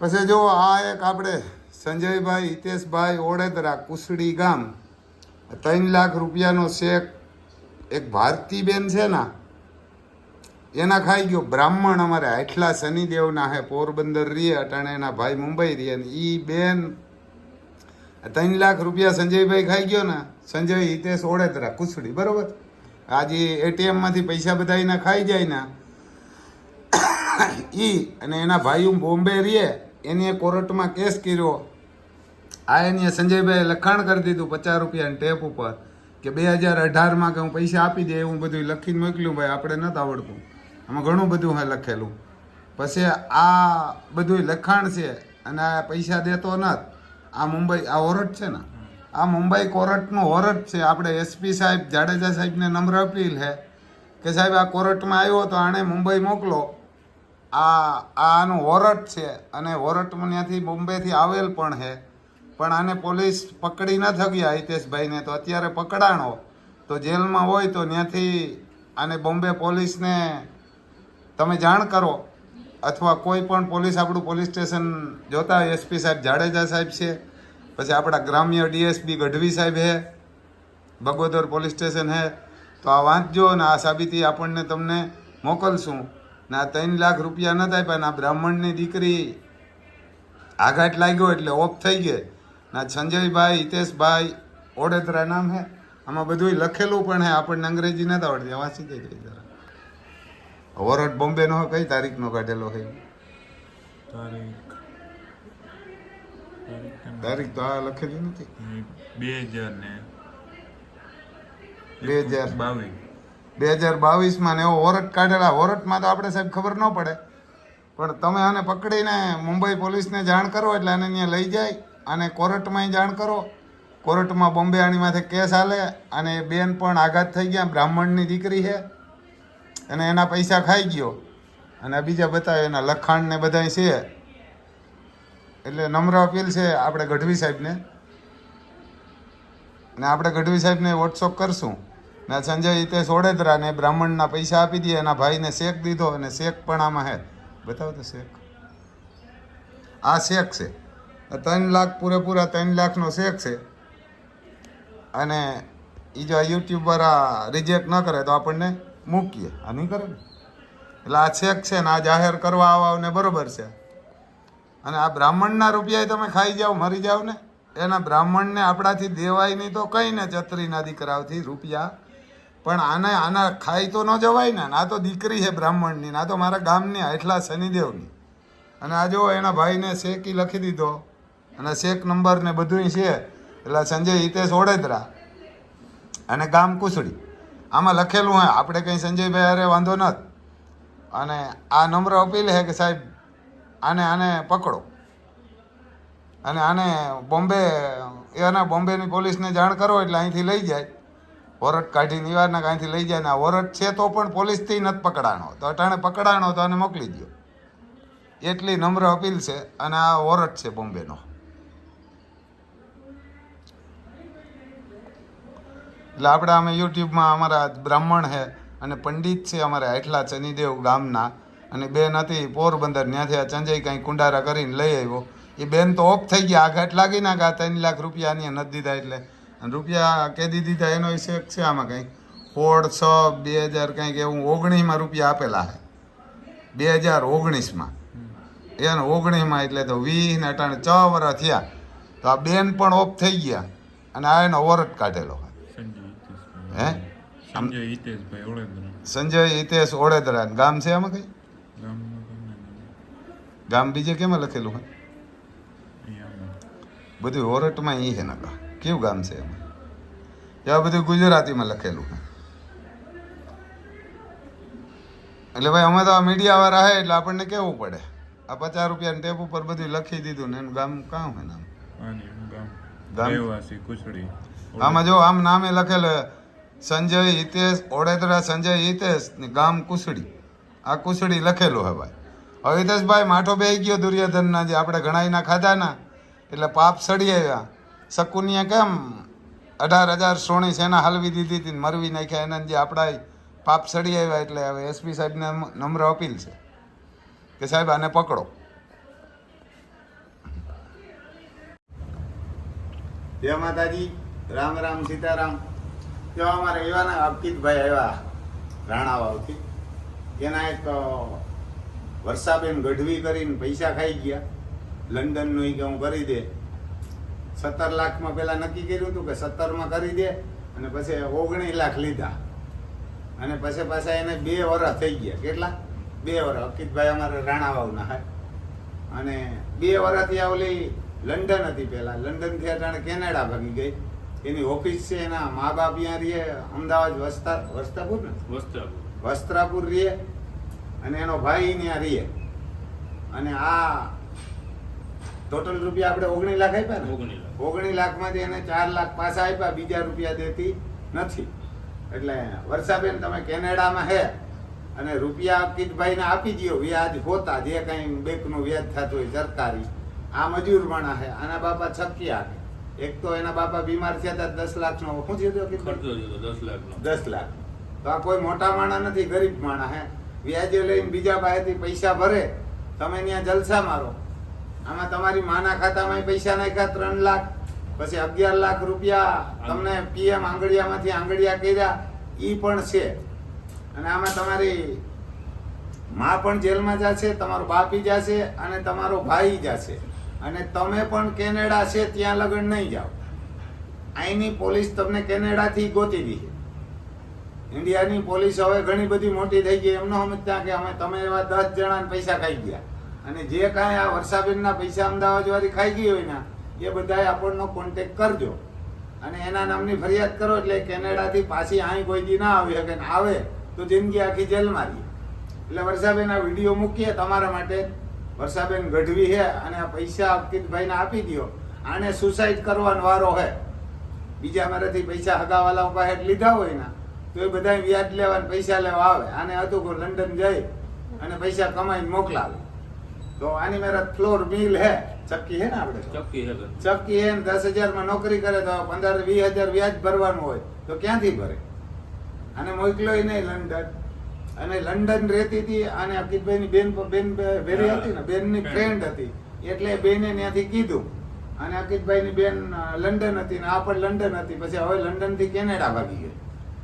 પછી જો આ એક આપણે સંજયભાઈ, હિતેશભાઈ ઓડેદરા કુસડી ગામ, ત્રણ લાખ રૂપિયાનો શેક એક ભારતીબેન છે ને, એના ખાઈ ગયો. બ્રાહ્મણ અમારે આટલા શનિદેવના હે, પોરબંદર રીએ અટાણે એના ભાઈ મુંબઈ રીએ ને એ બેન ત્રણ લાખ રૂપિયા સંજયભાઈ ખાઈ ગયો ને, સંજય, હિતેશ, ઓડેદરા કુસડી, બરાબર? આજે એટીએમમાંથી પૈસા બધા એના ખાઈ જાય ને ઈ અને એના ભાઈઓ બોમ્બે રીએ, એની કોર્ટમાં કેસ કર્યો. આ એની સંજયભાઈ લખાણ કરી દીધું પચાસ રૂપિયાની ટેપ ઉપર કે બે હજાર અઢારમાં કે હું પૈસા આપી દે એવું બધું લખીને મોકલ્યું, ભાઈ, આપણે નથી આવડતું. આમાં ઘણું બધું હે લખેલું. પછી આ બધું લખાણ છે અને આ પૈસા દેતો નથી આ મુંબઈ, આ ઓરટ છે ને? આ મુંબઈ કોર્ટનું ઓરટ છે. આપણે એસપી સાહેબ, જાડેજા સાહેબને નમ્ર અપીલ છે કે સાહેબ, આ કોર્ટમાં આવ્યો તો આણે મુંબઈ મોકલો. આ આનું વોરટ છે અને વોરટમાં ત્યાંથી બોમ્બેથી આવેલ પણ છે. પણ આને પોલીસ પકડી ન થયા હિતેશભાઈને. તો અત્યારે પકડાણો. તો જેલમાં હોય તો ત્યાંથી આને બોમ્બે પોલીસને તમે જાણ કરો. અથવા કોઈ પણ પોલીસ આપણું પોલીસ સ્ટેશન જોતા હોય, એસપી સાહેબ જાડેજા સાહેબ છે. પછી આપણા ગ્રામ્ય ડીએસપી ગઢવી સાહેબ છે. બગોદર પોલીસ સ્ટેશન છે. તો આ વાંચજો અને આ સાબિતી આપણને તમને મોકલશું. ને આ ત્રણ લાખ રૂપિયા નથી આપ્યા ને આ બ્રાહ્મણની દીકરી આઘાત લાગ્યો એટલે ઓફ થઈ ગઈ. ના સંજયભાઈ હિતેશભાઈ ઓડેદરા નામ હે. આમાં બધું લખેલું પણ હે આપણને અંગ્રેજી નથી આવડતી. વાંચી દેજો જરા વોરટ બોમ્બે નો કઈ તારીખનો કાઢેલો હે? તારીખ. તારીખ તારીખ તો આ લખેલી નથી. બે હજાર ને બે હજાર. બાવીસ. બે હજાર બાવીસમાં ને એવો ઓરટ કાઢેલા. ઓરટમાં તો આપણે સાહેબ ખબર ન પડે. પણ તમે આને પકડીને મુંબઈ પોલીસને જાણ કરો એટલે આને ત્યાં લઈ જાય અને કોર્ટમાં જાણ કરો. કોર્ટમાં બોમ્બે આની માથે કેસ હાલે અને એ બેન પણ આઘાત થઈ ગયા. બ્રાહ્મણની દીકરી છે અને એના પૈસા ખાઈ ગયો. અને બીજા બતાવે એના લખાણ ને બધાય છે. એટલે નમ્ર અપીલ છે આપણે ગઢવી સાહેબને. ને આપણે ગઢવી સાહેબને વોટ્સઅપ કરશું. ને સંજય હિતેશ ને બ્રાહ્મણના પૈસા આપી દે એના ભાઈને શેક દીધો અને શેક પણ આમાં હે. બતાવો તો શેક. આ શેક છે. ત્રણ લાખ પૂરેપૂરા ત્રણ લાખનો શેક છે. અને એ જો આ રિજેક્ટ ન કરે તો આપણને મૂકીએ. આ નહીં કરે ને? એટલે આ શેક છે ને આ જાહેર કરવા આવવાને બરોબર છે. અને આ બ્રાહ્મણના રૂપિયા તમે ખાઈ જાઓ, મરી જાઓ ને, એના બ્રાહ્મણને આપણાથી દેવાય નહીં તો કંઈ ને ચતરીના દીકરાઓથી રૂપિયા પણ આને આના ખાઈ તો ન જવાય ને. આ તો દીકરી છે બ્રાહ્મણની આ તો મારા ગામની આટલા શનિદેવની. અને આ જો એના ભાઈને શેકી લખી દીધો. અને શેક નંબર ને બધું છે, એટલે સંજય હિતેશ ઓડેદરા. અને ગામ કુસડી. આમાં લખેલું હોય, આપણે કંઈ સંજયભાઈ અરે વાંધો નથી. અને આ નમ્ર અપીલ છે કે સાહેબ, આને આને પકડો. અને આને બોમ્બે, એના બોમ્બેની પોલીસને જાણ કરો, એટલે અહીંથી લઈ જાય. વોરટ કાઢી નિવારના કાંઈથી લઈ જાય ને આ વોરટ છે તો પણ પોલીસથી નથી પકડાણો. તો અટાણે પકડાણો તો આને મોકલી દો એટલી નમ્ર અપીલ છે અને આ વોરટ છે બોમ્બેનો. એટલે આપણે અમે યુટ્યુબમાં અમારા બ્રાહ્મણ છે અને પંડિત છે અમારા આટલા શનિદેવ ગામના અને બેન હતી પોરબંદર, ત્યાંથી આ ચંજય કાંઈ કુંડારા કરીને લઈ આવ્યો. એ બેન તો ઓફ થઈ ગયા, આઘાત લાગી ના ગયા ત્રણ લાખ રૂપિયાની નથી દીધા એટલે અને રૂપિયા કેદી દીધા એનો શેક છે આમાં કંઈક. સોળ છ બે હજાર કંઈક એવું ઓગણીસમાં રૂપિયા આપેલા છે. બે હજાર ઓગણીસમાં. એને ઓગણીસમાં એટલે તો વીસ ને અટાણે છ વર્ષ થયા. તો આ બેન પણ ઓફ થઈ ગયા અને આ એનો વોરટ કાઢેલો હે? સંજય હિતેશ ઓડેદરા ગામ છે આમાં કઈ? ગમે બીજે કેમાં લખેલું હોય બધું ઓરટમાં એ છે નકા કેવું ગામ છે એમાં? આ બધું ગુજરાતીમાં લખેલું એટલે ભાઈ અમે તો આ મીડિયા વાળા હે એટલે આપણને કેવું પડે? આ પચાસ રૂપિયાની ટેપ ઉપર બધું લખી દીધું ને એનું ગામ કામ હોય નામ? આમાં જો આમ નામે લખેલ સંજય હિતેશ ઓડેદરા સંજય હિતેશ ને ગામ કુસડી આ કુસડી લખેલું હે ભાઈ. હવે હિતેશભાઈ માઠો બેહી ગયો દુર્યોધનના જે આપણે ઘણાઈના ખાધાના એટલે પાપ સડી આવ્યા. શકુનિયા કેમ અઢાર હજાર સોણી સેના હલવી દીધી હતી મરવી નાખ્યા એને જે આપણા પાપ સડી આવ્યા એટલે હવે એસપી સાહેબને નમ્ર અપીલ છે કે સાહેબ આને પકડો. જય માતાજી. રામ રામ સીતારામ. જો અમારે એવાના અપકિતભાઈ આવ્યા રાણા વાવથી એના એક વર્ષાબેન ગઢવી કરીને પૈસા ખાઈ ગયા. લંડન લંડનનું કે હું કરી દે. સત્તર લાખમાં પહેલાં નક્કી કર્યું હતું કે સત્તરમાં કરી દે અને પછી ઓગણીસ લાખ લીધા. અને પછી પાછા એને બે વર્ષ થઈ ગયા. કેટલા? બે વર્ષ અકિતભાઈ અમારે રાણાવાવના હે. અને બે વર્ષથી આ ઓલી લંડન હતી પહેલાં લંડનથી અટાણે કેનેડા ભાગી ગઈ. એની ઓફિસ છે એના મા બાપ ત્યાં રહીએ અમદાવાદ વસ્તા વસ્તાપુર ને? વસ્ત્રાપુર વસ્ત્રાપુર રહીએ અને એનો ભાઈ ત્યાં રહીએ અને આ ટોટલ રૂપિયા આપણે ઓગણી લાખ આપ્યા ને? ઓગણી લાખ. ઓગણીસ લાખમાંથી એને ચાર લાખ પાછા આપ્યા બીજા રૂપિયા દેતી નથી. એટલે વર્ષાબેન તમે કેનેડામાં હે અને રૂપિયા કિટભાઈને આપી દો વ્યાજ હોતા જે કાંઈ બેંકનું વ્યાજ થતું હોય સરકારી આ મજૂર માણા હે આના બાપા છક્યા હે એક તો એના બાપા બીમાર થયા હતા દસ લાખનો શું થયો દસ લાખનો. દસ લાખ. તો આ કોઈ મોટા માણા નથી ગરીબ માણા હે. વ્યાજે લઈને બીજા પાસેથી પૈસા ભરે. તમે ત્યાં જલસા મારો. આમાં તમારી માના ખાતામાં પૈસા નાખ્યા ત્રણ લાખ, પછી અગિયાર લાખ રૂપિયા તમને પીએમ આંગળિયામાંથી આંગળિયા કર્યા એ પણ છે. અને આમાં તમારી માં પણ જેલમાં જશે, તમારો બાપી જશે અને તમારો ભાઈ જશે. અને તમે પણ કેનેડા છે, ત્યાં લગન નહીં જાઓ. અહીંની પોલીસ તમને કેનેડાથી ગોતી દીધી ઇન્ડિયાની પોલીસ હવે ઘણી બધી મોટી થઈ ગઈ. એમનો સમજતા કે અમે, તમે એવા દસ જણાને પૈસા ખાઈ ગયા. અને જે કાંઈ આ વર્ષાબેનના પૈસા અમદાવાદ વાળી ખાઈ ગઈ હોય ને, એ બધાએ આપણનો કોન્ટેક કરજો. અને એના નામની ફરિયાદ કરો એટલે કેનેડાથી પાછી અહીં કોઈ દી ના આવી શકે આવે તો જિંદગી આખી જેલમાં રહીએ એટલે વર્ષાબેન આ વીડિયો મૂકીએ તમારા માટે. વર્ષાબેન ગઢવી છે અને આ પૈસા અંકિતભાઈને આપી દો આને સુસાઇડ કરવાનો વારો હે. બીજા મારાથી પૈસા હગાવાલા પાસે લીધા હોય ને, તો એ બધા વ્યાજ લેવા પૈસા લેવા આવે. આને હતું કે લંડન જઈ અને પૈસા કમાઈને મોકલાવે. તો આની મારા ફ્લોર મિલ હે. ચક્કી હે ને આપણે? ચક્કી હે ચક્કી હે ને દસ હજારમાં નોકરી કરે તો પંદર વીસ હજાર વ્યાજ ભરવાનું હોય. તો ક્યાંથી ભરે? અને મોકલો નહીં લંડન. અને લંડન રહેતી હતી અને અકિતભાઈની બેન બેન ભેરી હતી ને? બેનની ફ્રેન્ડ હતી. એટલે બેને ત્યાંથી કીધું. અને અકિતભાઈની બેન લંડન હતી ને આ પણ લંડન હતી. પછી હવે લંડનથી કેનેડા ભાગી ગઈ.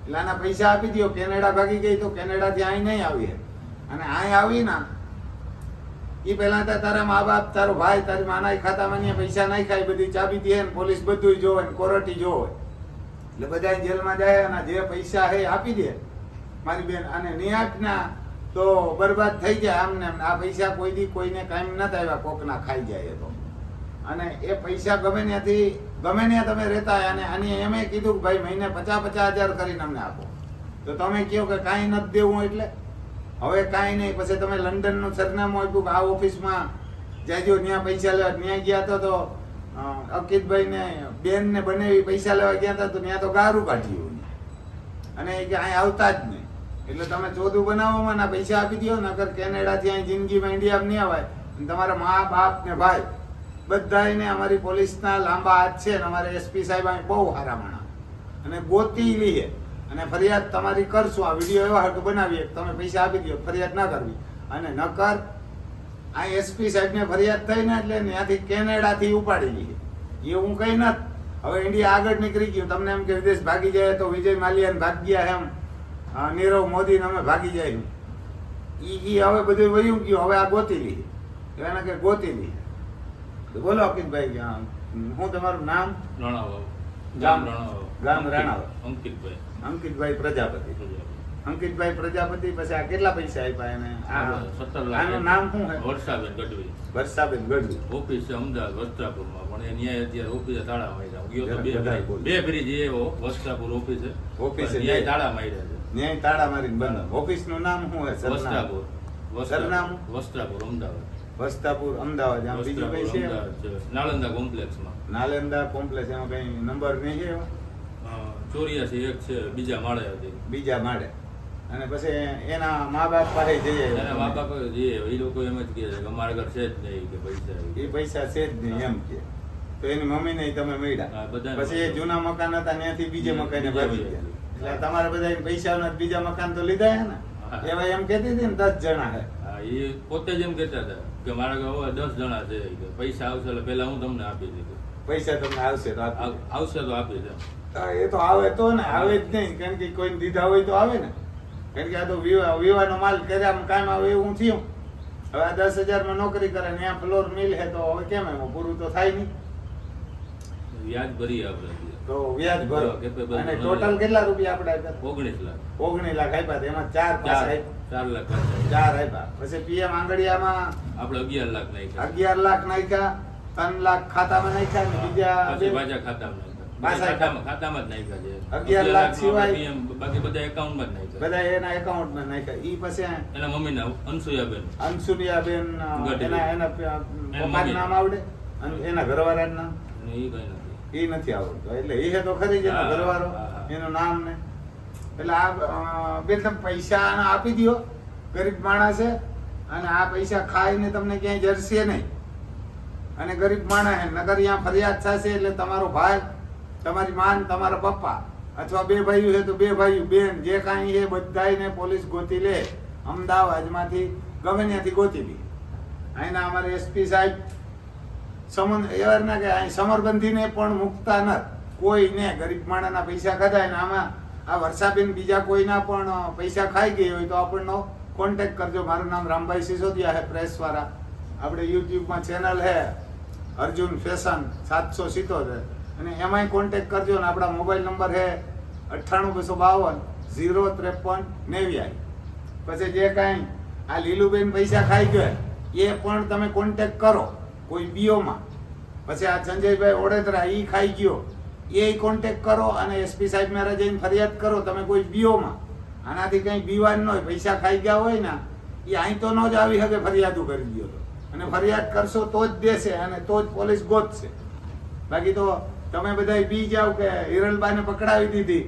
એટલે આના પૈસા આપી દો કેનેડા ભાગી ગઈ તો કેનેડાથી અહીં નહીં આવી અને અહીં આવી ના એ પહેલા તારા મા બાપ તારો ભાઈ, તારી માના ખાતામાં પૈસા નહીં ખાય, બધી ચાબી દે ને પોલીસ બધું જોવે ને કોરટી જોવે. એટલે બધા જેલમાં જાય અને જે પૈસા હે આપી દે. મારી બેન, અને નિયાકના તો બરબાદ થઈ જાય આમને. આમ. આ પૈસા કોઈ દી કોઈને કાયમ નથી આવ્યા કોકના ખાઈ જાય એ તો. અને એ પૈસા ગમે ત્યાંથી, ગમે ત્યાં તમે રહેતા અને આની એમે કીધું કે ભાઈ મહિને પચાસ પચાસ હજાર કરીને અમને આપો. તો તમે કહો કે કાંઈ નથી દેવું એટલે હવે કાંઈ નહીં, પછી તમે લંડનનું સરનામું આપ્યું કે આ ઓફિસમાં જાજો ત્યાં પૈસા લેવા. ત્યાં ગયા તો તો અકિતભાઈને બેનને બનાવી પૈસા લેવા ગયા હતા તો ત્યાં તો ગારું કાઢ્યું અને એ કે અહીં આવતા જ નહીં. એટલે તમે ચોથું બનાવવામાં ના પૈસા આપી દો નકર કેનેડાથી અહીં જિંદગીમાં ઇન્ડિયામાં નહીં આવે તમારા મા, બાપ ને ભાઈ બધાને અમારી પોલીસના લાંબા હાથ છે અને અમારે એસપી સાહેબ અહીં બહુ સારા માણા. અને ગોતી લઈએ અને ફરિયાદ તમારી કરશું. આ વીડિયો એવા હાટુ બનાવીએ તમે પૈસા આપી દો ફરિયાદ ના કરવી. અને નકર આ એસપી સાહેબને ફરિયાદ થઈ ને એટલે ત્યાંથી કેનેડાથી ઉપાડી લીધી. એ હું કઈ ન હવે ઇન્ડિયા આગળ નીકળી ગયું. તમને એમ કે વિદેશ ભાગી જાય તો વિજય માલ્યાને ભાગ ગયા એમ. નીરવ મોદીને અમે ભાગી જાય ઈ ઈ હવે બધું વયું ગયું. હવે આ ગોતી લીધી. એના કે ગોતી લીધી. બોલો અકિતભાઈ શું તમારું નામ? રાણાવાવ. ગામ. રાણાવાવ. ગામ રાણાવાવ. અંકિતભાઈ. અંકિતભાઈ પ્રજાપતિ. અંકિતભાઈ પ્રજાપતિ પછી આ કેટલા પૈસા આપ્યા એને? આનું નામ શું છે વર્ષાબેન ગઢવી. વર્ષાબેન ગઢવી. ઓફિસ છે અમદાવાદ વસ્ત્રાપુરમાં. પણ એ ન્યાય અત્યારે ઓફિસે તાળા માર્યા. ગયો તો બે બે ફેરી એવો વસ્ત્રાપુર ઓફિસે. ઓફિસે ન્યાય તાળા માર્યા છે. ન્યાય તાળા મારીને બંધ. ઓફિસનું નામ શું છે સરનામું? વસ્ત્રાપુર. સરનામું? વસ્ત્રાપુર. અમદાવાદ. વસ્તાપુર અમદાવાદ. આમ બીજું કઈ છે? નાલંદા કોમ્પ્લેક્સમાં. નાલેન્દા કોમ્પ્લેક્સ. એમાં કઈ નંબર નહીં છે? ચોર્યાસી એક છે બીજા માળે હતી. બીજા માળે. અને પછી એના મા બાપ પાસે જઈએ એના મા બાપ જઈએ એ લોકો એમ જ કહે છે કે અમારા ઘર છે જ નહીં કે પૈસા એ પૈસા છે જ નહીં એમ કે તો એની મમ્મી ને તમે મળ્યા. પછી એ જૂના મકાન હતા ત્યાંથી બીજે મકાને ભાગી. ગયા. એટલે તમારે બધા પૈસા બીજા મકાન તો લીધા હે ને. એવા એમ કહેતી હતી ને દસ જણા હે. એ પોતે જ એમ કહેતા હતા કે મારા ઘર દસ જણા છે. પૈસા આવશે એટલે પહેલા હું તમને આપી દીધું પૈસા તમને આવશે તો આવશે તો આપી દે. એ તો આવે તો ને આવે જ નહીં. કારણ કે કોઈ દીધા હોય તો આવે ને. કારણ કે આ તો વિવાહ વિવાહનો માલ કર્યા કામ આવે એવું થયું. હવે આ દસ હજારમાં નોકરી કરે ને ત્યાં ફ્લોર મિલ હે તો હવે કેમ એમાં? પૂરું તો થાય નહીં. વ્યાજ ભરી આપણે તો વ્યાજ ભરો અને ટોટલ કેટલા રૂપિયા આપણે આપ્યા? ઓગણીસ લાખ. ઓગણીસ લાખ આપ્યા એમાં ચાર પાસ ચાર લાખ ચાર આપ્યા. પછી પીએમ આંગડિયામાં આપણે અગિયાર લાખ નાખ્યા. અગિયાર લાખ નાખ્યા ત્રણ લાખ ખાતામાં નાખ્યા બીજા ખાતામાં ખાતામાં જ નાખ્યા છે. અગિયાર લાખ સિવાય? બાકી બધા એકાઉન્ટમાં જ નાખ્યા. બધા એના એકાઉન્ટમાં નાખ્યા. ઈ પછી એના મમ્મીના અનસુયાબેન. અંશુલિયાબેન એના એના પપ્પાનું નામ આવડે? અને એના ઘરવાળાનું નામ? અને એ કઈ નથી. એ નથી આવડતું. એટલે એ હે તો ખરી જ એનો હા, ઘરવાળો. હા, હા. એનું નામ ને. એટલે આ અ, બે તમે પૈસા આપી દ્યો. ગરીબ માણસ છે. અને આ પૈસા ખાઈને તમને ક્યાંય જરશે નહીં. અને ગરીબ માણસ નગર અહીંયા ફરિયાદ થશે એટલે તમારો ભાઈ તમારી માન, તમારા પપ્પા. અથવા બે ભાઈઓ છે તો બે ભાઈઓ, બેન, જે કાંઈ એ બધાયને પોલીસ ગોતી લે. અમદાવાદમાંથી ગમે ત્યાંથી ગોતી લે. અહીંના અમારે એસપી સાહેબ સમન એવાના કે અહીં સમરબંધીને પણ મુકતા ન કોઈને ગરીબ માણસના પૈસા ખાધા ને આમાં આ વર્ષાબેન બીજા કોઈના પણ પૈસા ખાઈ ગઈ હોય તો આપણનો કોન્ટેક્ટ કરજો. મારું નામ રામભાઈ સિસોદિયા હે પ્રેસવાળા આપણે યુટ્યુબમાં ચેનલ હે અર્જુન ફેશન સાતસો સિત્તોતેર. અને એમાંય કોન્ટેક કરજો ને આપણા મોબાઈલ નંબર છે અઠ્ઠાણું, બસો બાવન, ઝીરો, ત્રેપન નેવ્યાય પછી જે કાંઈ આ લીલુબેન પૈસા ખાઈ ગયો એ પણ તમે કોન્ટેક કરો કોઈ બીઓમાં પછી આ સંજયભાઈ ઓડેદરા એ ખાઈ ગયો. એ કોન્ટેક કરો અને એસપી સાહેબ મારા જઈને ફરિયાદ કરો તમે કોઈ બીઓમાં આનાથી કંઈ બીવાન ન હોય, પૈસા ખાઈ ગયા હોય ને, એ અહીં તો ન જ આવી શકે ફરિયાદો કરી ગયો તો. અને ફરિયાદ કરશો તો જ દેશે અને તો જ પોલીસ ગોતશે. બાકી તો તમે બધા પી જાવ કે હિરલબાને પકડાવી દીધી.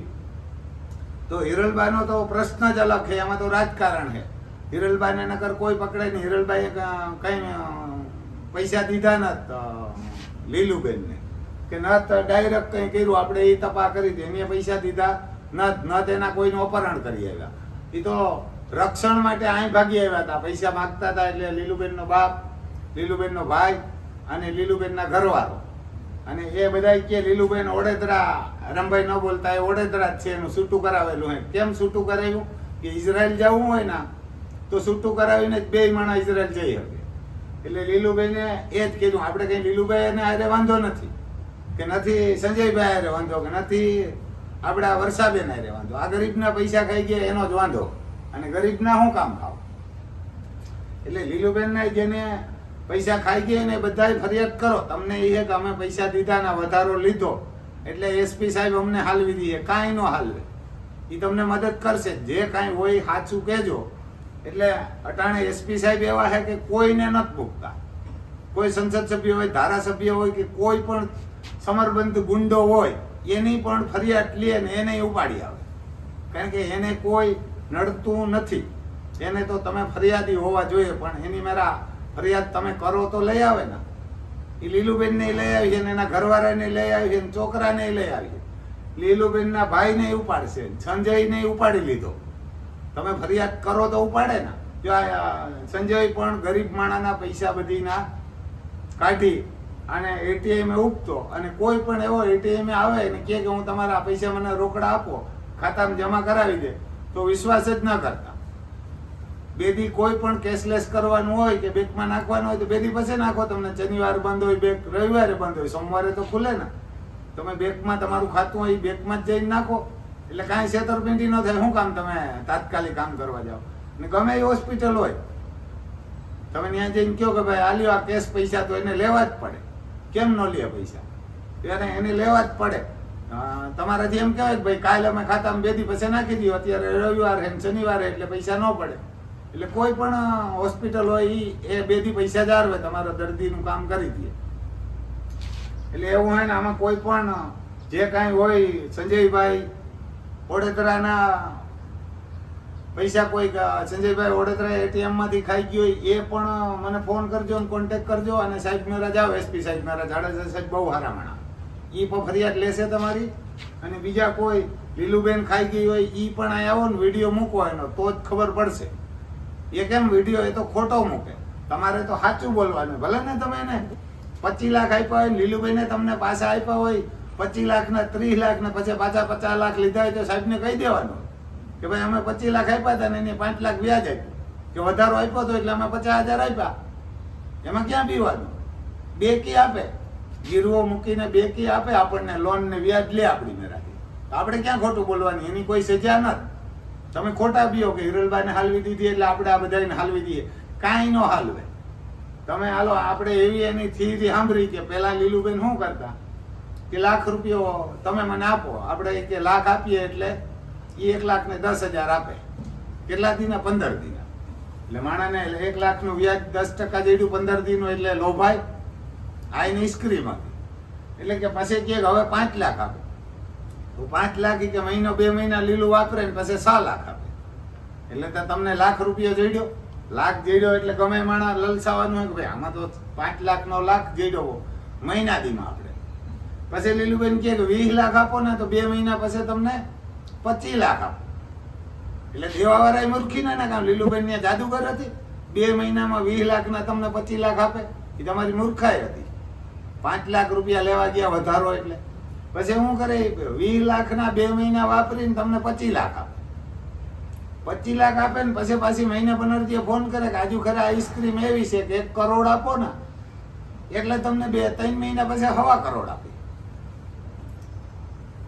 તો હિરલબાનો તો પ્રશ્ન જ અલગ છે, એમાં તો રાજકારણ છે. હિરલબાને નકર કોઈ પકડે નહીં. હિરલબાઈએ કંઈ પૈસા દીધા નત લીલુબેનને. કે ન ડાયરેક્ટ કઈ કર્યું, આપણે એ તપા કરી હતી. એને પૈસા દીધા ન ન તેના કોઈનું અપહરણ કરી આવ્યા. એ તો રક્ષણ માટે અહીં ભાગી આવ્યા હતા. પૈસા માંગતા હતા એટલે લીલુબેનનો બાપ, લીલુબેનનો ભાઈ અને લીલુબેનના ઘરવાળો. અને એ બધા કે લીલુબેન ઓડેદરા રમભાઈ ન બોલતા, એ ઓડેદરા જ છે, એનું છૂટું કરાવેલું હે કેમ છૂટું કરાવ્યું? કે ઇઝરાયલ જવું હોય ને, તો છૂટું કરાવીને જ બે માણસ ઇઝરાયલ જઈ શકે. એટલે લીલુભાઈને એ જ કીધું, આપણે કઈ લીલુભાઈ આરે વાંધો નથી. કે નથી સંજયભાઈ હારે વાંધો, કે નથી આપણા વર્ષાબેન હારે વાંધો. આ ગરીબના પૈસા ખાઈ ગયા, એનો જ વાંધો. અને ગરીબના શું કામ ખાવ? એટલે લીલુબેનના જેને પૈસા ખાઈ ગયા ને બધાએ ફરિયાદ કરો. તમને એ કે અમે પૈસા દીધા ને વધારો લીધો. એટલે એસપી સાહેબ અમને હાલવી દઈએ. કાંઈ નો હાલવે એ તમને મદદ કરશે. જે કાંઈ હોય સાચું કહેજો. એટલે અટાણે એસપી સાહેબ એવા છે કે કોઈને નથી ભૂખતા કોઈ સંસદ સભ્ય હોય, ધારાસભ્ય હોય કે કોઈ પણ સમરબંધ ગુંડો હોય, એની પણ ફરિયાદ લે ને એને ઉપાડી આવે. કારણ કે એને કોઈ નડતું નથી. એને તો તમે ફરિયાદી હોવા જોઈએ, પણ એની મેરા ફરિયાદ તમે કરો તો લઈ આવે ને. એ લીલુબેન ને લઈ આવી છે ને એના ઘરવાળાને લઈ આવી છે ને છોકરાને લઈ આવી છે. લીલુબેન ના ભાઈ ને. ઉપાડશે સંજય ને ઉપાડી લીધો. તમે ફરિયાદ કરો તો ઉપાડે ને. જો સંજય પણ ગરીબ માણાના પૈસા બધીના કાઢી અને એટીએમ ઉપતો અને કોઈ પણ એવો એટીએમ આવે ને કે હું તમારા પૈસા મને રોકડા આપો, ખાતામાં જમા કરાવી દે, તો વિશ્વાસ જ ન કરતા. બેદી કોઈ પણ કેશલેસ કરવાનું હોય કે બેંકમાં નાખવાનું હોય તો બેદી પછી નાખો તમને. શનિવાર બંધ હોય, બેંક રવિવારે બંધ હોય, સોમવારે તો ખુલે ને. તમે બેંકમાં તમારું ખાતું હોય એ બેંકમાં જ જઈને નાખો. એટલે કાંઈ છેતરપિંડી ન થાય. શું કામ તમે તાત્કાલિક કામ કરવા જાઓ? ને ગમે એ હોસ્પિટલ હોય, તમે ત્યાં જઈને કહો કે ભાઈ આલ્યો આ કેશ પૈસા તો એને લેવા જ પડે. કેમ ન લે પૈસા? ત્યારે એને લેવા જ પડે. તમારાથી એમ કહેવાય કે ભાઈ, કાલે અમે ખાતામાં બેદી પછી નાખી દઈએ. અત્યારે રવિવાર છે શનિવારે એટલે પૈસા ન પડે. એટલે કોઈ પણ હોસ્પિટલ હોય એ બેથી પૈસા જ હોય તમારા દર્દીનું કામ કરી દે. એટલે એવું હોય ને આમાં કોઈ પણ જે કાંઈ હોય સંજયભાઈ ઓડેદરાના પૈસા કોઈ સંજયભાઈ ઓડેદરા એટીએમમાંથી ખાઈ ગયો એ પણ મને ફોન કરજો અને કોન્ટેક્ટ કરજો અને સાહેબ મેરા જાઓ એસપી સાહેબ મેરા જાડેજા સાહેબ બહુ હારા માણા એ પણ ફરિયાદ લેશે તમારી અને બીજા કોઈ લીલુબેન ખાઈ ગઈ હોય એ પણ અહીં આવો ને વીડિયો મૂકો એનો, તો જ ખબર પડશે. એ કેમ વીડિયો એ તો ખોટો મૂકે. તમારે તો સાચું બોલવાનું. ભલે ને તમે એને પચીસ લાખ આપ્યા હોય લીલુભાઈને તમને પાછા આપ્યા હોય, પચીસ લાખ ને ત્રીસ લાખ ને પછી પાછા પચાસ લાખ લીધા હોય તો સાહેબને કહી દેવાનું કે ભાઈ અમે પચીસ લાખ આપ્યા હતા ને એને પાંચ લાખ વ્યાજ આપ્યું. કે વધારો આપ્યો હતો એટલે અમે પચાસ હજાર આપ્યા. એમાં ક્યાં પીવાનું? બે કી આપે. ગીરવો મૂકીને બે કી આપે. આપણને લોન ને વ્યાજ લે આપણી મેરાથી આપણે ક્યાં ખોટું બોલવાની? એની કોઈ સજા નથી. તમે ખોટા પીઓ કે હિરલબાઈને હાલવી દીધી એટલે આપણે આ બધાને હાલવી દઈએ. કાંઈ ન હાલવે. તમે હાલો, આપણે એવી એની થિયરી સાંભળી કે પેલા લીલુબેન શું કરતા? કે લાખ રૂપિયો તમે મને આપો, આપણે કે લાખ આપીએ એટલે એ એક લાખ ને દસ હજાર આપે. કેટલા દીના? પંદર દીના. એટલે માણાને એક લાખનું વ્યાજ દસ ટકા જેટલું પંદર દિન એટલે લોભાય આ એની સ્ક્રીમ એટલે કે પછી કે હવે પાંચ લાખ આપે. તો પાંચ લાખ કે મહિનો, બે મહિના લીલું વાપરે ને પછી છ લાખ આપે. એટલે તો તમને લાખ રૂપિયા જોડ્યો. લાખ જોડ્યો એટલે ગમે માણા લલસાવાનું હોય કે ભાઈ આમાં તો પાંચ લાખ નો લાખ જોડ્યો મહિના દીમાં આપણે પછી લીલુબેન કહે કે વીસ લાખ આપો ને તો બે મહિના પછી તમને પચીસ લાખ આપો. એટલે દેવાવાળા મૂર્ખી ના કામ લીલુબેન ને જાદુગર હતી. બે મહિનામાં વીસ લાખ ના તમને પચીસ લાખ આપે. એ તમારી મૂર્ખાઈ હતી. પાંચ લાખ રૂપિયા લેવા ગયા વધારો એટલે. પછી શું કરે વીસ લાખ ના બે મહિના વાપરીને તમને પચીસ લાખ આપે. પચીસ લાખ આપે ને પછી પાછી મહિને પંદરથી ફોન કરે કે આજુ ખરે આઈસ્ક્રીમ એવી છે કે એક કરોડ આપો ને. એટલે તમને બે, ત્રણ મહિના પછી હવા કરોડ આપે.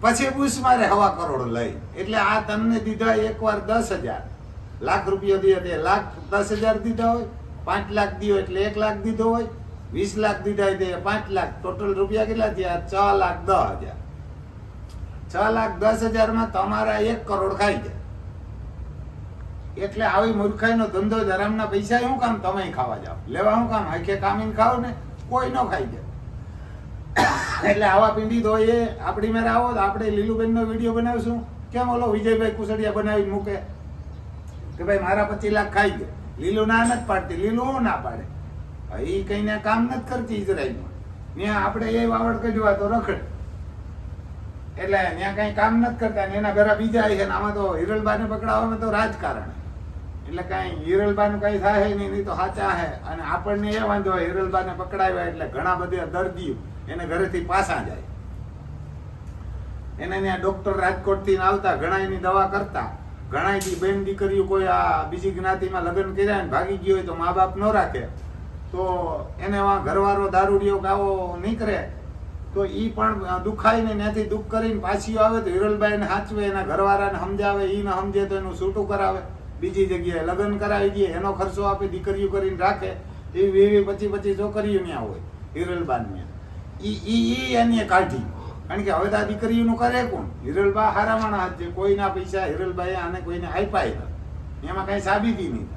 પછી પૂછ મારે હવા કરોડ લઈ. એટલે આ તમને દીધા એકવાર દસ હજાર. લાખ રૂપિયા દીધા તે લાખ દસ હજાર દીધા હોય. પાંચ લાખ દીધો એટલે એક લાખ દીધો હોય. વીસ લાખ દીધા હોય પાંચ લાખ. ટોટલ રૂપિયા કેટલા થયા? છ લાખ દસ હજાર. છ લાખ દસ હજારમાં તમારા એક કરોડ ખાઈ જાય એટલે આવી મૂર્ખાઈનો ધંધો ધરામના પૈસા શું કામ તમે ખાવા જાઓ? લેવા શું કામ? હાકે કામીને ખાઓ ને કોઈ ન ખાઈ જાય. એટલે આવા પીંડી તો એ આપણી મેરે આવો આપણે લીલુબેનનો વીડિયો બનાવશું. કેમ ઓલો વિજયભાઈ કુસડિયા બનાવી મૂકે? કે ભાઈ મારા પચીસ લાખ ખાઈ ગયો. લીલું ના નથી પાડતી. લીલું ના પાડે. એ કઈ ને કામ નથી કરતી ઇઝરાયલમાં ત્યાં આપણે એ વાવડ કઢવા તો રખડે. એટલે ત્યાં કઈ કામ નથી કરતા ને એના ઘરે બીજા છે ને આમાં તો હિરલબાને પકડાવવામાં તો રાજકારણ. એટલે કઈ હિરલબાનું કઈ થાય નહીં નહીં તો સાચા હે અને આપણને એ વાંધો હોય હિરલબાને પકડાવ્યા એટલે ઘણા બધા દર્દીઓ એને ઘરેથી પાછા જાય. એને ત્યાં ડોક્ટર રાજકોટથી આવતા ઘણા એની દવા કરતા. ઘણા બેન દીકરીઓ કોઈ આ બીજી જ્ઞાતિમાં લગ્ન કર્યા ને ભાગી ગયો હોય તો મા બાપ ન રાખે. તો એને ઘરવાળો દારૂડિયો ગાવો નીકળે, તો એ પણ દુખાઈને ત્યાંથી દુઃખ કરીને પાછી આવે તો હિરલબાઈને સાચવે એના ઘરવાળાને સમજાવે એ ન સમજે તો એનું છૂટું કરાવે. બીજી જગ્યાએ લગ્ન કરાવી દે, એનો ખર્ચો આપે, દીકરીઓ કરીને રાખે, એવી વીવી પચી પચી છોકરીઓ ત્યાં હોય, હિરલબાન ત્યાં ઈ ઈ એની કાઢી. કારણ કે હવે તો આ દીકરીઓનું કરે કોણ? હિરલબા હારા માણસ છે કોઈના પૈસા હિરલબાએ આને કોઈને આપ્યા એમાં કઈ સાબિતી નહીં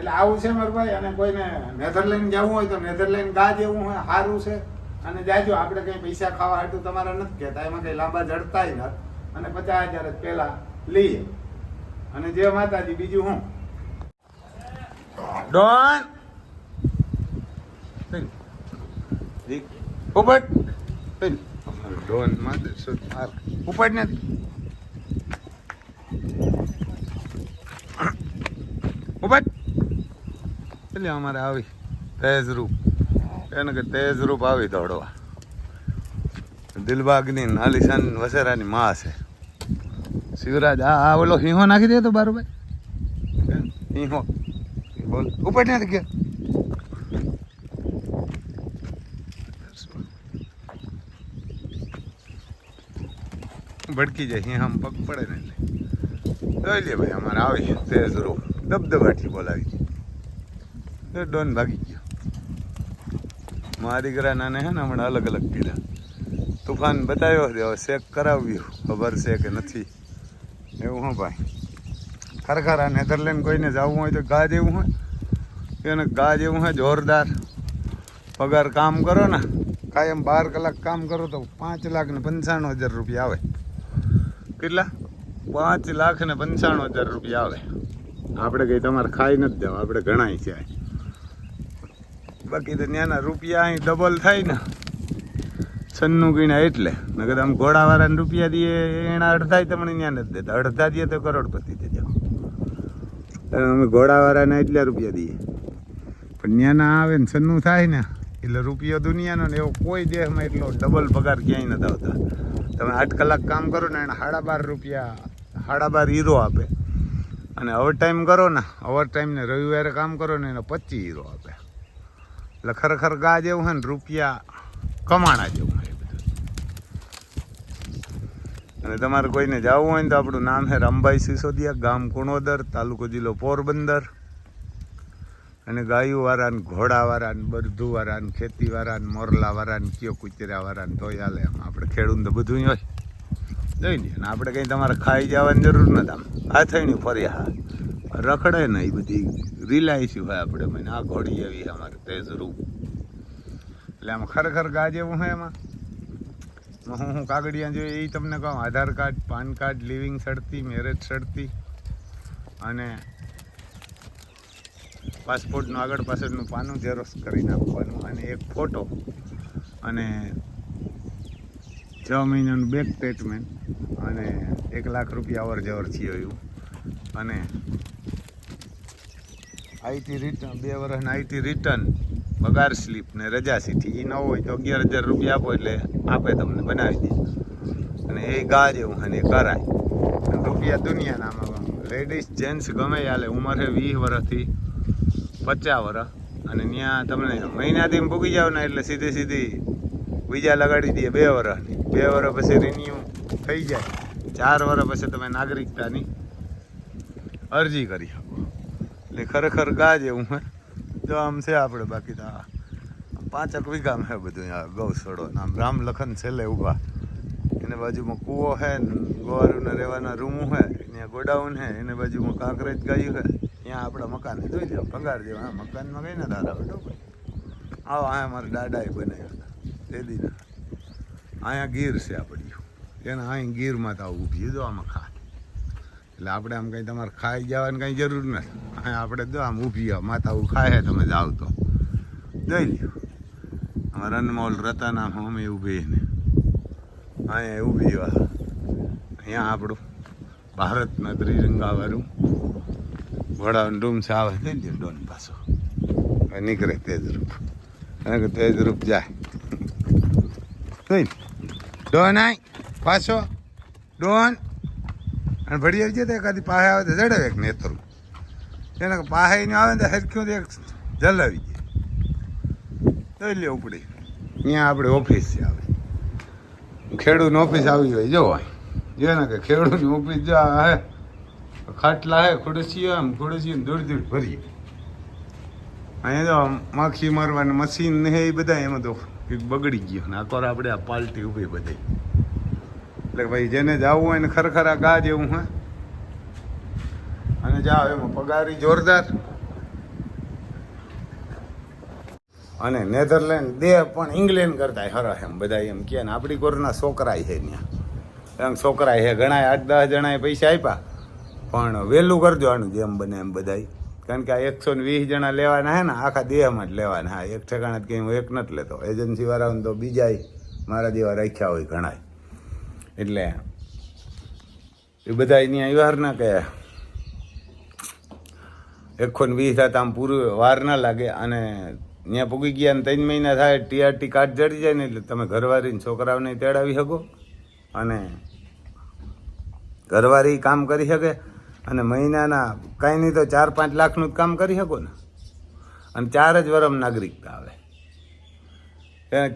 એટલે આવું છે મારું ભાઈ અને કોઈને નેધરલેન્ડ જવું હોય તો નેધરલેન્ડ ગા જેવું હોય સારું છે. અને જાજો આપણે કઈ પૈસા ખાવા હાટું તમારે નથી કહેતા. એમાં કઈ લાંબા જડતાય નથી. અને પચાસ હજાર જ પેલા લઈએ. અને જે માતાજી બીજું હું? ડોન! ઉપટ ડોન માથે ઉપટ ને. ઉપટ એટલે અમારે આવી તેજ રૂપ એને કે તેજ રૂપ આવી દોડવા. દિલબાગની નાલિશાન વસેરાની માં છે. શિવરાજ, આ આ ઓલો સિંહો નાખી દે તો બારુભાઈ. હિંહો. બોલ. ઉપર ને ગયા ભડકી જાય. હિંહ આમ પગ પડે ને એટલે. જોઈ લે ભાઈ, અમારે આવી તેજ રૂપ દબદબાટી બોલાવી. એ ડોન ભાગી ગયો. મારા દીકરા નાને હે ને હમણાં અલગ અલગ કીધા તુફાન બતાવ્યો હવે શેક કરાવ્યું ખબર છે કે નથી. એવું હા ભાઈ. ખરેખર આ નેધરલેન્ડ કોઈને જવું હોય તો ગા જેવું હોય. એને ગા જેવું હોય જોરદાર. પગાર કામ કરો ને. કાયમ બાર કલાક કામ કરો તો પાંચ લાખ ને પંચાણું હજાર રૂપિયા આવે. કેટલા? પાંચ લાખ ને પંચાણું હજાર રૂપિયા આવે. આપણે કંઈ તમારે ખાઈ નથી દેવા. આપણે ઘણાય છે. બાકી તો ત્યાંના રૂપિયા અહીં ડબલ થાય ને. છન્નું ગીણા એટલે. નકર આમ ઘોડાવાળાને રૂપિયા દઈએ, એના અડધા તમને ત્યાં નથી દેતા. અડધા દઈએ તો કરોડપતિ થઈ અને અમે ઘોડાવાળાને એટલા રૂપિયા દઈએ. પણ ત્યાંના આવે ને છન્નું થાય ને, એટલે રૂપિયો દુનિયાનો ને એવો કોઈ દેહમાં એટલો ડબલ પગાર ક્યાંય નથી આવતા. તમે આઠ કલાક કામ કરો ને, એને સાડા બાર રૂપિયા, સાડા બાર હીરો આપે. અને ઓવર ટાઈમ કરો ને ઓવર ટાઈમને રવિવારે કામ કરો ને, એને પચીસ હીરો આપે. એટલે ખરેખર ગા જેવું હોય ને રૂપિયા કમાણા જેવું હોય બધું. અને તમારે કોઈને જવું હોય ને તો આપણું નામ છે રામભાઈ સિસોદિયા, ગામ કુણોદર, તાલુકો જિલ્લો પોરબંદર. અને ગાયું વાળા ને ઘોડા વાળા ને બરધું વાળા ને ખેતી વાળા ને મોરલા વાળા ને કયો કુચરા વાળા ને તોય ચાલે એમ. આપણે ખેડૂત તો બધું હોય. જોઈ ને, આપણે કંઈ તમારે ખાઈ જવાની જરૂર નથી આમ. આ થઈને ફર્યા હા રખડે ને એ બધી રિલાયન્સ હોય આપણે મને આ ઘોડી એવી અમારે તેજ રૂપ એટલે આમ ખરેખર ગાજ એવું હોય એમાં? હું હું કાગળિયા જોઈએ એ તમને કહું, Aadhaar card, PAN card, leaving સડતી marriage સડતી અને પાસપોર્ટનું આગળ પાછળનું પાનું ઝેરોક્ષ કરી નાખવાનું અને એક ફોટો અને છ મહિનાનું બેક સ્ટેટમેન્ટ અને એક લાખ રૂપિયા અવર જવર થયો અને આઈટી રિટર્ન બે વર્ષના આઈટી રિટર્ન પગાર સ્લીપ ને રજા સીટી એ ન હોય તો અગિયાર હજાર રૂપિયા આપો એટલે આપે તમને બનાવી દે. અને એ ગા જેવું અને કરાય. રૂપિયા દુનિયાનામાં લેડીઝ જેન્ટ્સ ગમે હાલે. ઉંમર છે વીસ વર્ષથી પચાસ વર્ષ અને ત્યાં તમને મહિનાથી ભૂગી જાવ ને એટલે સીધી સીધી બીજા લગાડી દઈએ બે વર્ષની બે વર્ષ પછી રિન્યુ થઈ જાય. ચાર વર્ષ પછી તમે નાગરિકતાની અરજી કરી શકો. એટલે ખરેખર ગા જેવું હે. જો આમ છે આપણે બાકી તો પાંચક વીઘામાં હે બધું ને આમ રામ લખન છેલ્લે ઊભા. એને બાજુમાં કૂવો ને ગોવારુના રહેવાના રૂમું હે ત્યાં ગોડાઉન હે, એને બાજુમાં કાંકરેજ ગાયું હે. ત્યાં આપણા મકાન જોઈ લો પગાર જેવા. હા, મકાનમાં ગઈ ને દાદા બેટો આવો અહીંયા મારા દાદાએ બનાવ્યા હતા તે દીના અહીંયા ગીર છે આપણી એને અહીં ગીરમાં તો ઊભી જો આમાં ખા એટલે આપણે આમ કંઈ તમારે ખાઈ જવાની કંઈ જરૂર નથી. આપણે જો આમ ઊભી માતા આવું ખાય તમે જાઓ તો. જોઈ લ્યો. અમારા અનમોલ રતાના અમે ઊભી ને. અહીંયા ઊભી અહીંયા આપણું ભારતના ત્રિરંગાવાળું વડાનું રૂમ છે. આવે જઈ લ્યો ડોન પાછો. નીકળે તેજરૂપ અને તેજરૂપ જાય. જોઈ ડોન આય. પાછો. ડોન. અને ભળી આવી જાય તો એકાદી પાસે આવે તો જડાવે એક નેતરું એને પાસે એને આવે ને તો હરખ્યું તો એક જલાવી જાય તો લે ઉપડી. અહીંયા આપણે ઓફિસ છે આવે. ખેડૂતની ઓફિસ આવી હોય, જો જો ને કે ખેડૂતની ઓફિસ જો હે. ખાટલા હે ખુરશીઓ આમ ખુરશીઓ દૂર દૂર ભરીએ. અહીંયા જો માખી મારવાની મશીન ને એ બધા એમાં તો બગડી ગયો. ને આકોર આપણે આ પાલટી ઊભી બધી એટલે ભાઈ જેને જવું હોય ને ખરેખર આ ગા જેવું, હા? અને જાવ એમાં. પગારી જોરદાર. અને નેધરલેન્ડ દેહ પણ ઇંગ્લેન્ડ કરતા હરા એમ બધા એમ કે ને આપણી કોરના છોકરાય છે ત્યાં છોકરાય છે ઘણા આઠ દસ જણાએ પૈસા આપ્યા પણ વહેલું કરજો આનું જેમ બને એમ બધાય. કારણ કે આ એકસો ને વીસ જણા લેવાના હે ને, આખા દેહમાં જ લેવાના. હા, એક ઠેકાણે કંઈ હું એક નથી લેતો. એજન્સી વાળાને તો બીજાય મારા જેવા રાખ્યા હોય ઘણાય. એટલે એ બધા અહીંયા આવ્યા ના કે એકો ને વીસ હતા આમ પૂરું વાર ના લાગે અને ત્યાં પૂગી ગયા ને ત્રણ મહિના થાય, ટીઆરટી કાર્ડ જડી જાય ને એટલે તમે ઘરવાળીને છોકરાઓને તેડાવી શકો અને ઘરવાળી કામ કરી શકે અને મહિનાના કાંઈ નહીં તો ચાર પાંચ લાખનું જ કામ કરી શકો ને. અને ચાર જ વરમ નાગરિકતા આવે.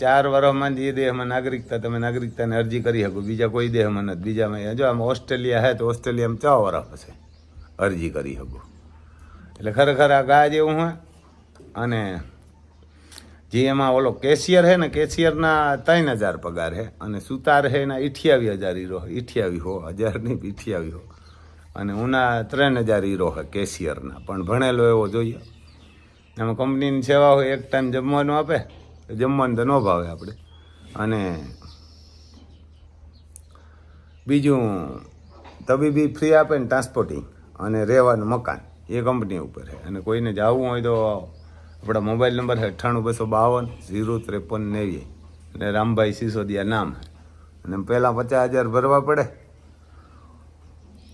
ચાર વર્ષમાં જ એ દેહમાં નાગરિકતા, તમે નાગરિકતાની અરજી કરી શકો. બીજા કોઈ દેહમાં નથી. બીજામાં જો આમ ઓસ્ટ્રેલિયા હે તો ઓસ્ટ્રેલિયામાં ચાર વર્ષ હશે. અરજી કરી શકો. એટલે ખરેખર આ ગા જેવું હોય અને જે એમાં ઓલો કેશિયર હે ને, કેશિયરના ત્રણ હજાર પગાર હે. અને સુતાર હે એના ઇઠ્યાવી હજાર હીરો ઇઠ્યાવી હો, હજાર નહીં, ઇઠ્યાવી હો. અને ઉના ત્રણ હજાર હીરો હે કેશિયરના. પણ ભણેલો એવો જોઈએ. એમાં કંપનીની સેવા હોય એક ટાઈમ જમવાનું આપે. જમવાનું તો ન ભાવે આપણે. અને બીજું, તબીબી ફ્રી આપે ને ટ્રાન્સપોર્ટિંગ અને રહેવાનું મકાન, એ કંપની ઉપર છે. અને કોઈને જવું હોય તો આપણા મોબાઈલ નંબર છે અઠ્ઠાણું બસો બાવન, ઝીરો ત્રેપન નેવી અને રામભાઈ સિસોદિયા નામ અને પહેલાં પચાસ હજાર ભરવા પડે.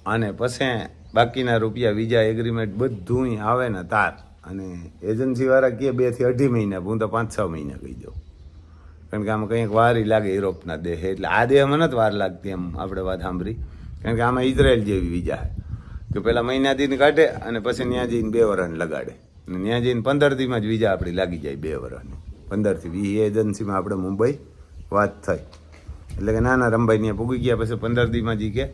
અને પછી બાકીના રૂપિયા બીજા એગ્રીમેન્ટ બધું આવે ને તાર. અને એજન્સીવાળા કહે બેથી અઢી મહિના, હું તો પાંચ છ મહિના કહી દઉં. કારણ કે આમાં કંઈક વારી લાગે યુરોપના દેહ, એટલે આ દેહમાં નથી વાર લાગતી એમ આપણે વાત સાંભળી. કારણ કે આમાં ઇઝરાયલ જેવી વિઝા કે પહેલાં મહિના દીને કાઢે અને પછી ત્યાં જઈને બે વરણ લગાડે. અને ત્યાં જઈને પંદર દીમાં જ વિઝા આપણી લાગી જાય બે વરણની પંદરથી વીસ એજન્સીમાં આપણે મુંબઈ વાત થઈ. એટલે કે નાના ના રમભાઈ ત્યાં પૂગી ગયા, પછી પંદર દીમાં જી કે,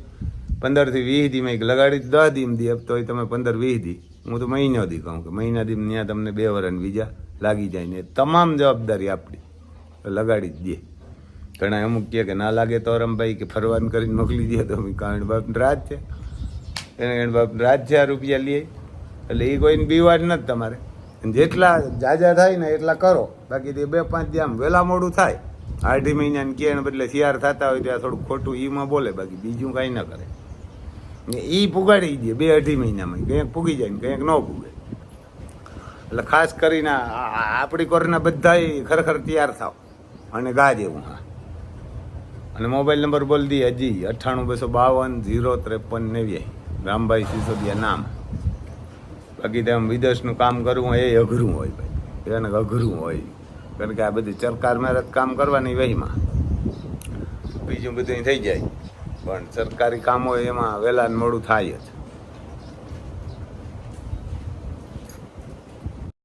પંદરથી વીસ દીમાં એક લગાડી દસ દીમ દી તો તમે પંદર વીસ દી હું તો મહિનો કહું કે મહિના દી ત્યાં તમને બે વરણ બીજા લાગી જાય ને તમામ જવાબદારી આપણી. લગાડી જ દે. ઘણા અમુક કહે કે ના લાગે તો રમભાઈ કે ફરવાન કરીને મોકલી દે તો કારણ બાપ રાજ છે. એને બાપ રાજ છે આ રૂપિયા લઈએ એટલે એ કોઈને બીવાડ નથી તમારે. જેટલા જાજા થાય ને એટલા કરો. બાકી તે બે પાંચ આમ વહેલા મોડું થાય. અઢી મહિનાની કે એને બદલે શિયાર થતા હોય ત્યાં થોડું ખોટું ઈમાં બોલે, બાકી બીજું કાંઈ ન કરે. ઈ પુગાડી દે, બે અઢી મહિનામાં. કંઈક પૂગી જાય ને કંઈક ન પૂગે. એટલે ખાસ કરીને આપણી કોરના બધા ખરેખર તૈયાર થાવ. અને ગા દેવું હા. અને મોબાઈલ નંબર બોલ દઈએ હજી. અઠ્ઠાણું, બસો બાવન, ઝીરો, ત્રેપન નેવ્યાઈ રામભાઈ સિસોદિયા નામ. બાકી તેમ વિદેશનું કામ કરવું હોય એ અઘરું હોય ભાઈ. એને અઘરું હોય. કારણ કે આ બધી સરકાર મહેરત કામ કરવાની વહીમાં. બીજું બધું થઈ જાય. પણ સરકારી કામ હોય એમાં વહેલા મોડું થાય જ.